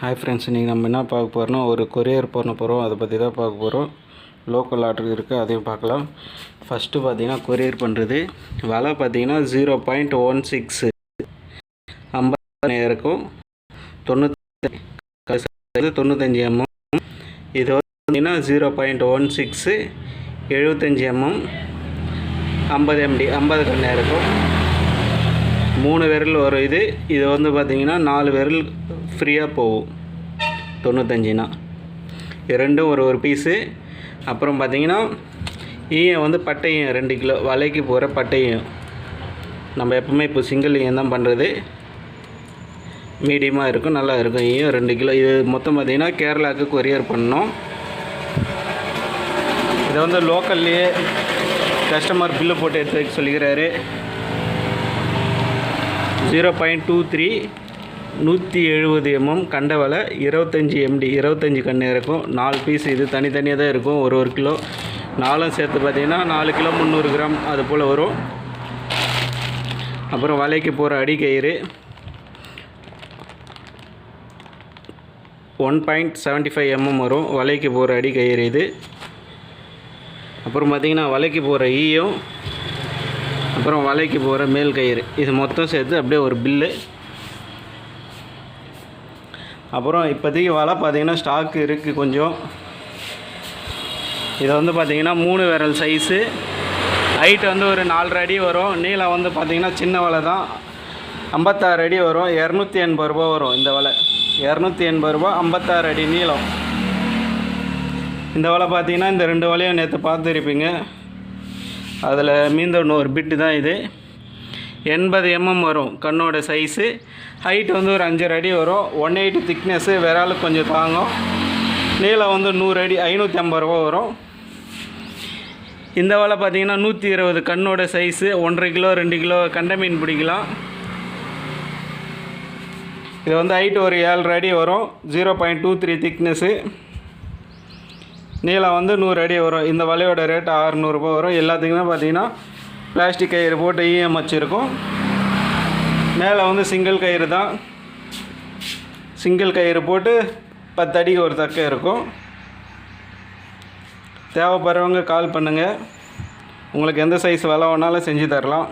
Hi friends இன்றைக்கி நம்ம என்ன பார்க்க போகிறோம்னா ஒரு கொரியர் பண்ண போகிறோம் அதை பற்றி தான் பார்க்க போகிறோம் லோக்கல் ஆர்டர் இருக்குது அதையும் பார்க்கலாம். ஃபஸ்ட்டு பார்த்தீங்கன்னா கொரியர் பண்ணுறது விலை பார்த்தீங்கன்னா ஜீரோ பாயிண்ட் ஒன் சிக்ஸு ஐம்பதாயிரம் இருக்கும். தொண்ணூற்றி தொண்ணூத்தஞ்சு எம்எம் இது வந்து பார்த்தீங்கன்னா ஜீரோ பாயிண்ட் ஒன் சிக்ஸு எழுபத்தஞ்சி எம்எம் ஐம்பது எம்டி ஐம்பது கண்ணே இருக்கும். மூணு விரல் வரும். இது இது வந்து பார்த்திங்கன்னா நாலு விரல் ஃப்ரீயாக போகும். தொண்ணூத்தஞ்சுனா. ரெண்டும் ஒரு ஒரு பீஸு அப்புறம் பார்த்திங்கன்னா ஈயம் வந்து பட்டையும் ரெண்டு கிலோ வலைக்கு போகிற பட்டையும். நம்ம எப்பவுமே இப்போ சிங்கிள் ஈயம் தான் பண்ணுறது மீடியமாக இருக்கும் நல்லா இருக்கும். ஈயம் ரெண்டு கிலோ. இது மொத்தம் பார்த்திங்கன்னா கேரளாவுக்கு கொரியர் பண்ணோம். இதை வந்து லோக்கல்லையே கஸ்டமர் பில்லு போட்டு எடுத்து வைக்க சொல்லிக்கிறாரு. ஜீரோ பாயிண்ட் டூ த்ரீ நூற்றி எழுபது எம்எம் கண்டவலை இருபத்தஞ்சி எம்டி இருபத்தஞ்சி கண்ணு இருக்கும். நாலு பீஸ் இது தனித்தனியாக தான் இருக்கும் ஒரு ஒரு கிலோ. நாலும் சேர்த்து பார்த்தீங்கன்னா நாலு கிலோ முந்நூறு கிராம் அது போல் வரும். அப்புறம் வலைக்கு போகிற அடிக்கயிறு one point seventy five MM வரும் வலைக்கு போகிற அடிக்கயிறு இது. அப்புறம் பார்த்தீங்கன்னா வலைக்கு போகிற ஈயும் அப்புறம் வலைக்கு போகிற மேல் கயிறு. இது மொத்தம் சேர்த்து அப்படியே ஒரு பில்லு. அப்புறம் இப்போதைக்கு வலை பார்த்திங்கன்னா ஸ்டாக் இருக்குது கொஞ்சம். இது வந்து பார்த்திங்கன்னா மூணு விரல் சைஸு ஹைட் வந்து ஒரு நாலரை அடி வரும். நீளம் வந்து பார்த்திங்கன்னா சின்ன வலை தான். ஐம்பத்தாறு அடி வரும். இரநூத்தி எண்பது ரூபா வரும் இந்த வலை. இரநூத்தி எண்பது ரூபா ஐம்பத்தாறு அடி நீளம். இந்த வலை பார்த்தீங்கன்னா இந்த ரெண்டு வலையும் நேற்று பார்த்துருப்பீங்க. அதில் மீந்த ஒரு பிட்டு தான் இது. எண்பது எம்எம் வரும் கண்ணோட சைஸு ஹைட் வந்து ஒரு அஞ்சரை அடி வரும். ஒன் எயிட்டி திக்னஸ்ஸு விரால் கொஞ்சம் தாங்கும். நீளம் வந்து நூறு அடி ஐநூற்றி ஐம்பது ரூபா வரும். இந்த வலை பார்த்தீங்கன்னா நூற்றி இருபது கண்ணோட சைஸு ஒன்றரை கிலோ ரெண்டு கிலோ கண்ட மீன் பிடிக்கலாம். இது வந்து ஹைட் ஒரு ஏழரை அடி வரும். Zero point two three thickness நீளம் வந்து நூறு அடி வரும். இந்த வலையோட ரேட் ஆறுநூறுபா வரும். எல்லாத்துக்குமே பார்த்தீங்கன்னா பிளாஸ்டிக் கயிறு போட்டு ஈஎம் வச்சுருக்கோம் மேலே வந்து சிங்கிள் கயிறு தான். சிங்கிள் கயிறு போட்டு பத்து அடிக்கு ஒரு தக்க இருக்கும். தேவைப்படுறவங்க கால் பண்ணுங்கள் உங்களுக்கு எந்த சைஸ் வலை வேணாலும் செஞ்சு தரலாம்.